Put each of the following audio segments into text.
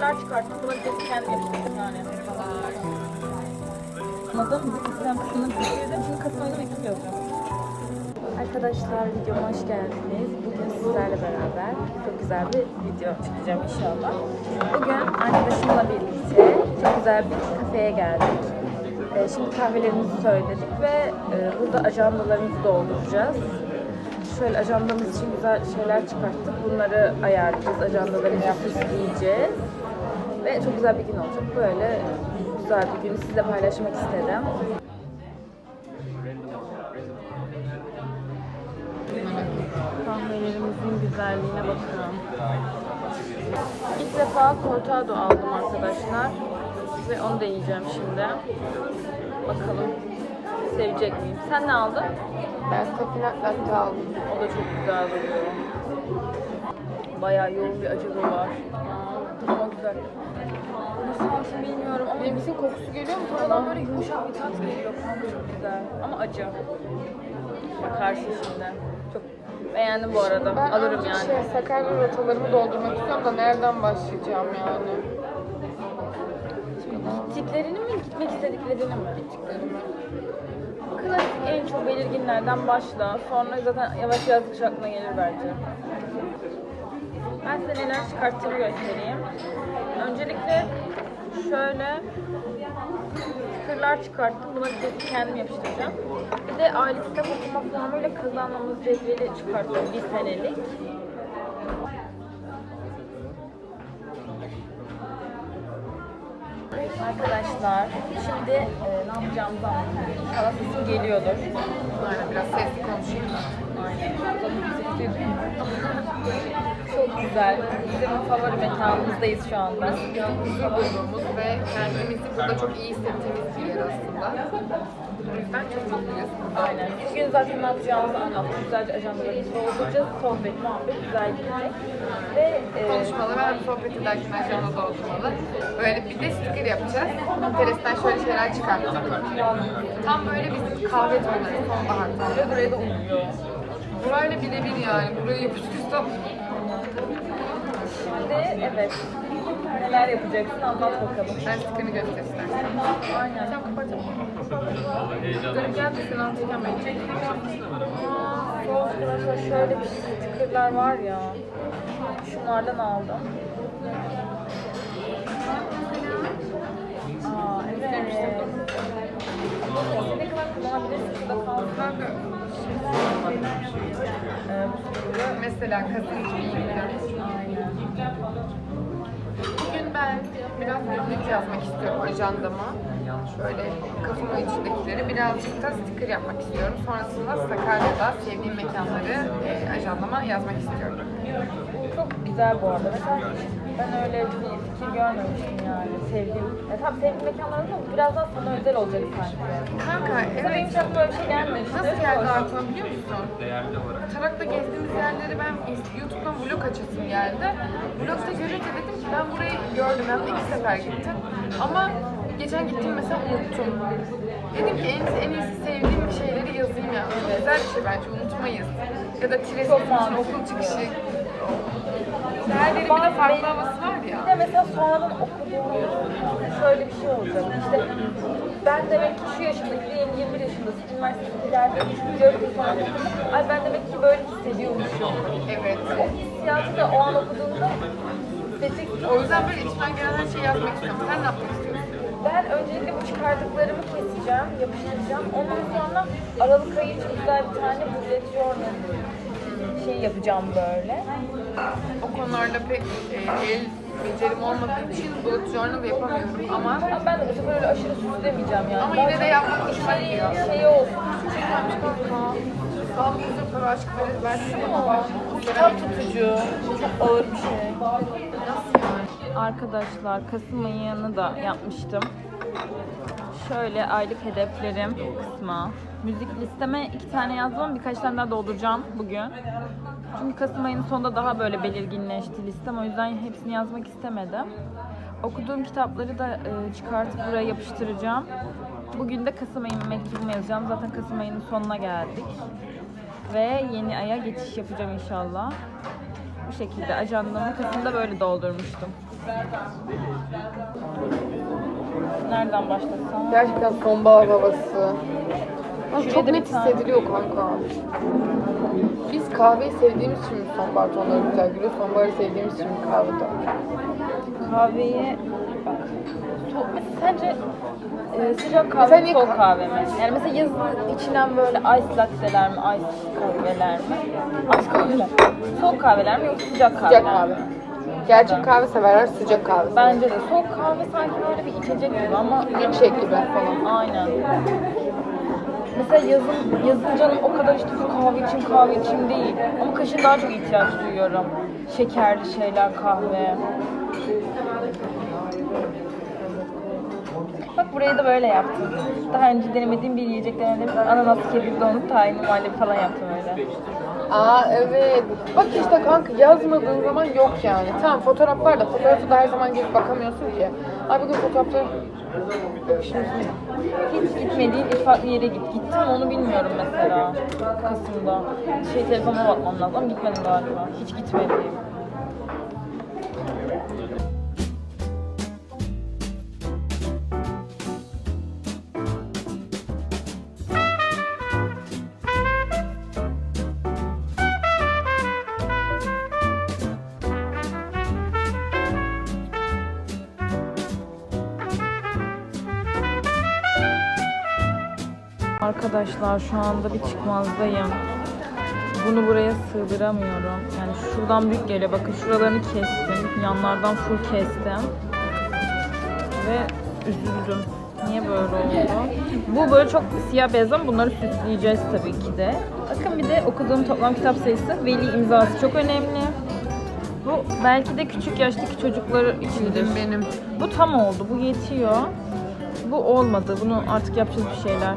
Stickerlar çıkarttım. Bunları kesin kendim yapacağım yani. Anladın mı? Sistem kısmını bitirdim. Şimdi Kasım ayında mektup. Arkadaşlar videoma hoş geldiniz. Bugün sizlerle beraber çok güzel bir video çekeceğim inşallah. Bugün arkadaşımla birlikte çok güzel bir kafeye geldik. Ee, Şimdi kahvelerimizi söyledik ve e, burada ajandalarımızı dolduracağız. Şöyle ajandamız için güzel şeyler çıkarttık. Bunları ayarlayacağız. Ajandalarımızı süsleyeceğiz. Ve çok güzel bir gün olacak. Böyle güzel bir günü sizle paylaşmak istedim. Kahvelerimizin güzelliğine bakın. İlk defa cortado aldım arkadaşlar. Ve onu da yiyeceğim şimdi. Bakalım sevecek miyim? Sen ne aldın? Ben kafinat latte aldım. O da çok güzel duruyor. Bayağı yoğun bir acılı var. Ama güzel. Nasıl alsın bilmiyorum ama Benimkisinin kokusu geliyor mu? Sonradan böyle yumuşak bir tat geliyor. Kanka çok güzel. Ama acı. Karşı şimdi. Çok beğendim bu arada. Ben Alırım yani. Şey, Sakarya rotalarımı doldurmak istiyorum da nereden başlayacağım yani? Gittiklerini mi, gitmek istediklerini mi? Gittiklerini. Klasik en çok belirginlerden başla. Sonra zaten yavaş yavaş aklına gelir bence. Ben size neler çıkarttığımı göstereyim. Öncelikle şöyle stickerlar çıkarttım. Bunları kesin kendim yapıştıracağım. Bir de aile kitap okuma formuyla kazanmamız cetveli çıkarttım. Bir senelik. Arkadaşlar şimdi e, ne yapacağımızı anlatayım. İnşallah sesim geliyordur. Aynen biraz sesli konuşayım da. Aynen. Güzel. Bizim favori mekanımızdayız şu anda. Huzur bulduğumuz ve kendimizi burada çok iyi hissettiğimiz bir yer aslında. O yüzden çok mutluyuz. Aynen. Bugün zaten ne yapacağımızı anlattım. Güzelce ajandalarımızı dolduracağız. Sohbet, muhabbet güzel gidecek. Ve e, Konuşmalı ve sohbet ederken ajanda doldurmalı. Böyle bir de sticker yapacağız. Pinterest'ten şöyle şeyler çıkarttık. Tam böyle bizim kahve tonları, sonbahar tonları. buraya da uyuyor. Burayla birebir yani. Burayı yapıştırsam Şimdi evet. Neler yapacaksın anlat bakalım. ben sticker'ını göster istersen. Aynen. Sen kapat. Dur gel de seni anlatırken ben şöyle bir stickerlar var ya. Şunlardan aldım. Aa evet. Kadar kullanabilirsin şurada kalsın. Mesela aynen. Bugün ben biraz günlük yazmak istiyorum ajandama. Şöyle kafamın içindekileri birazcık da sticker yapmak istiyorum. Sonrasında Sakarya'da sevdiğim mekanları e, ajandama yazmak istiyorum. Çok güzel bu arada. Mesela ben öyle bir fikir görmemiştim yani. Sevdiğim, e, tabii sevdiğim mekanlar ama biraz daha sana özel olacak sanki. Kanka Mesela benim evet. hiç aklıma öyle bir şey gelmemişti. Nasıl geldi aklıma biliyor musun? Tarak'ta gezdiğimiz yerleri ben YouTube'dan vlog açasım geldi. Vlogda görünce dedim ki ben burayı gördüm. Hem de iki sefer gittim. Ama geçen gittim mesela unuttum. Dedim ki en, en iyisi sevdiğim bir şeyleri yazayım ya. Çok güzel bir şey bence unutmayız. Ya da için mantıklı. okul çıkışı. Her yerin bir de farklı havası var ya. Bir de mesela sonradan okuduğumda şöyle bir şey olacak. İşte ben demek ki şu yaşımdaki diyelim 21 yaşındasın, üniversitede ileride 3. öğretim falan okuduğunda, ay ben demek ki böyle hissediyormuşum. Evet. O hissiyatı da o an okuduğunda hissedeceksin. O yüzden böyle içimden gelen her şeyi yazmak istiyorum. Sen ne istiyorsun? Ben öncelikle bu çıkardıklarımı keseceğim, yapıştıracağım. Ondan sonra Aralık ayı için güzel bir tane bullet journal şey yapacağım böyle. O konularda pek e, el becerim olmadığı için bullet journal yapamıyorum ama Ama ben de bu sefer öyle aşırı süslemeyeceğim yani. Ama yine de çok yapmak hoşuma içeriği, gidiyor. Şeyi olsun. Sağlık huzur para aşk verir versene baba. Kitap tutucu. Çok ağır bir şey. Arkadaşlar Kasım ayını da yapmıştım. Şöyle aylık hedeflerim kısmı. Müzik listeme iki tane yazdım birkaç tane daha dolduracağım bugün. Çünkü Kasım ayının sonunda daha böyle belirginleşti listem. O yüzden hepsini yazmak istemedim. Okuduğum kitapları da e, çıkartıp buraya yapıştıracağım. Bugün de Kasım ayının mektubumu yazacağım. Zaten Kasım ayının sonuna geldik. Ve yeni aya geçiş yapacağım inşallah. Bu şekilde ajandamı Kasım'da böyle doldurmuştum. Nereden başlasam? Gerçekten sonbahar havası. Ama çok net hissediliyor kanka. Biz kahveyi sevdiğimiz için mi sonbahar tonları güzel geliyor? Sonbaharı sevdiğimiz için mi kahve tonları? Kahveyi bak. Mesela sence e, sıcak kahve Mesela mi soğuk ka- kahve mi? Yani mesela yazın içilen böyle ice latte'ler mi, ice kahveler mi? Ice kahveler. Soğuk kahveler mi yoksa sıcak kahveler Sıcak kahve. mi? Gerçek kahve severler sıcak kahve. Bence de soğuk kahve sanki böyle bir içecek gibi ama Milkshake gibi falan. aynen. Mesela yazın, yazın canım o kadar işte bir kahve içim kahve içim değil. Ama kışın daha çok ihtiyaç duyuyorum. Şekerli şeyler, kahve. Bak burayı da böyle yaptım. Daha önce denemediğim bir yiyecek denedim. Ananas, kebir, donut, tahin, muhallebi falan yaptım öyle. Aa evet. Bak işte kanka yazmadığın zaman yok yani. Tamam fotoğraf var da fotoğrafı da her zaman gelip bakamıyorsun ki. Ay bugün şimdi Hiç gitmediğin bir farklı yere git. Gittim onu bilmiyorum mesela. Kasım'da. Şey telefonuma bakmam lazım gitmedim galiba. Hiç gitmediğim. Arkadaşlar şu anda bir çıkmazdayım. Bunu buraya sığdıramıyorum. Yani şuradan büyük geliyor. Bakın şuralarını kestim. Yanlardan full kestim. Ve üzüldüm. Niye böyle oldu? Bu böyle çok siyah beyaz ama bunları süsleyeceğiz tabii ki de. Bakın bir de okuduğum toplam kitap sayısı veli imzası çok önemli. Bu belki de küçük yaştaki çocuklar içindir. benim. Bu tam oldu. Bu yetiyor. Bu olmadı. Bunu artık yapacağız bir şeyler.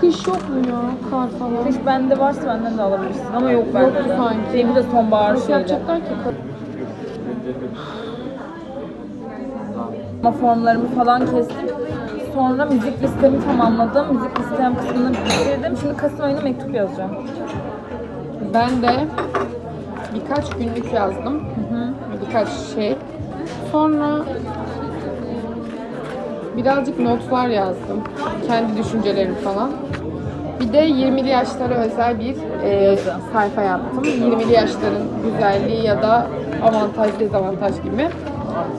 Kış yok mu ya? Kar falan. Kış bende varsa benden de alabilirsin ama yok bende Yoktu de. sanki. Benim de sonbahar Nasıl şeydi. yapacaklar ki? Ama formlarımı falan kestim. Sonra müzik listemi tamamladım. Müzik listem kısmını bitirdim. Şimdi Kasım ayına mektup yazacağım. Ben de birkaç günlük yazdım. Birkaç şey. Sonra birazcık notlar yazdım. Kendi düşüncelerim falan. Bir de 20'li yaşlara özel bir e, sayfa yaptım. 20'li yaşların güzelliği ya da avantaj dezavantaj gibi.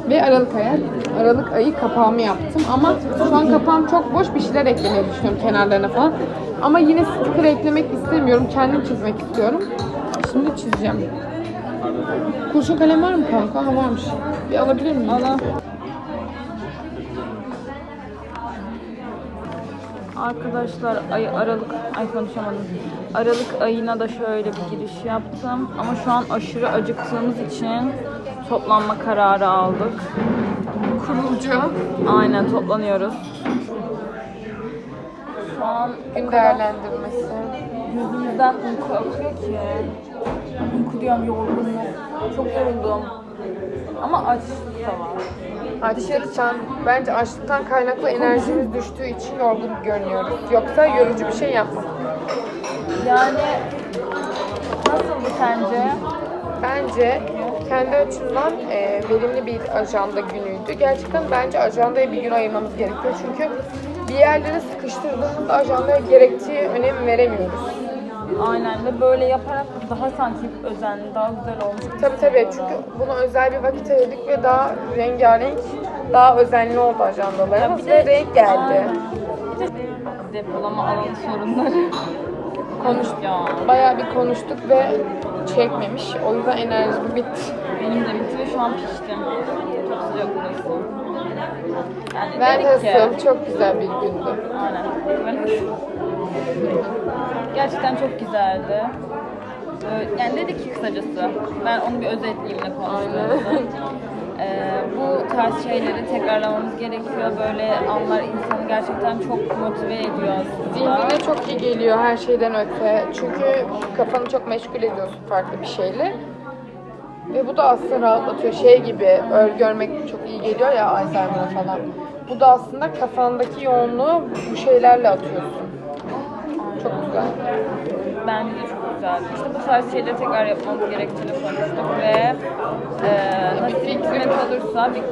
Ve Aralık ayı, Aralık ayı kapağımı yaptım. Ama şu an kapağım çok boş bir şeyler eklemeyi düşünüyorum kenarlarına falan. Ama yine sticker eklemek istemiyorum. Kendim çizmek istiyorum. Şimdi çizeceğim. Kurşun kalem var mı kanka? Ha varmış. Bir alabilir miyim? Allah. Arkadaşlar ay Aralık ay konuşamadım. Aralık ayına da şöyle bir giriş yaptım ama şu an aşırı acıktığımız için toplanma kararı aldık. Kurulcu. Aynen toplanıyoruz. Şu an Gün değerlendirmesi. yüzümüzden uyku akıyor ki. Uyku diyorum yorgunluk. Çok yoruldum. Ama aç da var. Açlıktan, bence açlıktan kaynaklı enerjimiz düştüğü için yorgun görünüyoruz. Yoksa yorucu bir şey yapmadık. Yani nasıldı sence? Bence kendi açımdan e, verimli bir ajanda günüydü. Gerçekten bence ajandaya bir gün ayırmamız gerekiyor. Çünkü bir yerlere sıkıştırdığımızda ajandaya gerektiği önem veremiyoruz. Aynen ve böyle yaparak daha sanki özenli, daha güzel olmuş gibi Tabii tabii hissediyorum. çünkü buna özel bir vakit ayırdık ve daha rengarenk, daha özenli oldu ajandalarımız bir ve de- renk geldi. Aynen. Bir de depolama alanı sorunları. Konuştuk. Ya Bayağı bir konuştuk ve çekmemiş. O yüzden enerjim bitti. benim de bitti ve şu an piştim. Çok sıcak burası. Yani Ben dedik ki? Çok güzel bir gündü. Aynen. Böyle- Gerçekten çok güzeldi. Ee, Yani dedik ki kısacası, ben onu bir özetleyeyim de konuştuğumuzu. Ee, bu tarz şeyleri tekrarlamamız gerekiyor. Böyle anlar insanı gerçekten çok motive ediyor aslında. Zihnine çok iyi geliyor her şeyden öte. Çünkü kafanı çok meşgul ediyorsun farklı bir şeyle. Ve bu da aslında rahatlatıyor. Şey gibi örgü örmek çok iyi geliyor ya Alzheimer'a falan. Bu da aslında kafandaki yoğunluğu bu şeylerle atıyorsun. Çok güzel. Bence de çok güzeldi. İşte bu tarz şeyleri tekrar yapmamız gerektiğini konuştuk ve olursa bir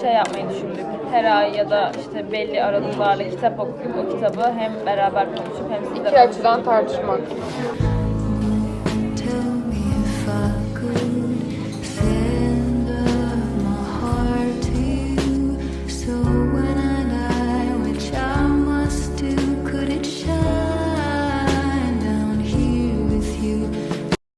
şey yapmayı düşündük. Her ay ya da işte belli aralıklarla kitap okuyup o kitabı hem beraber konuşup hem size İki açıdan tartışmak.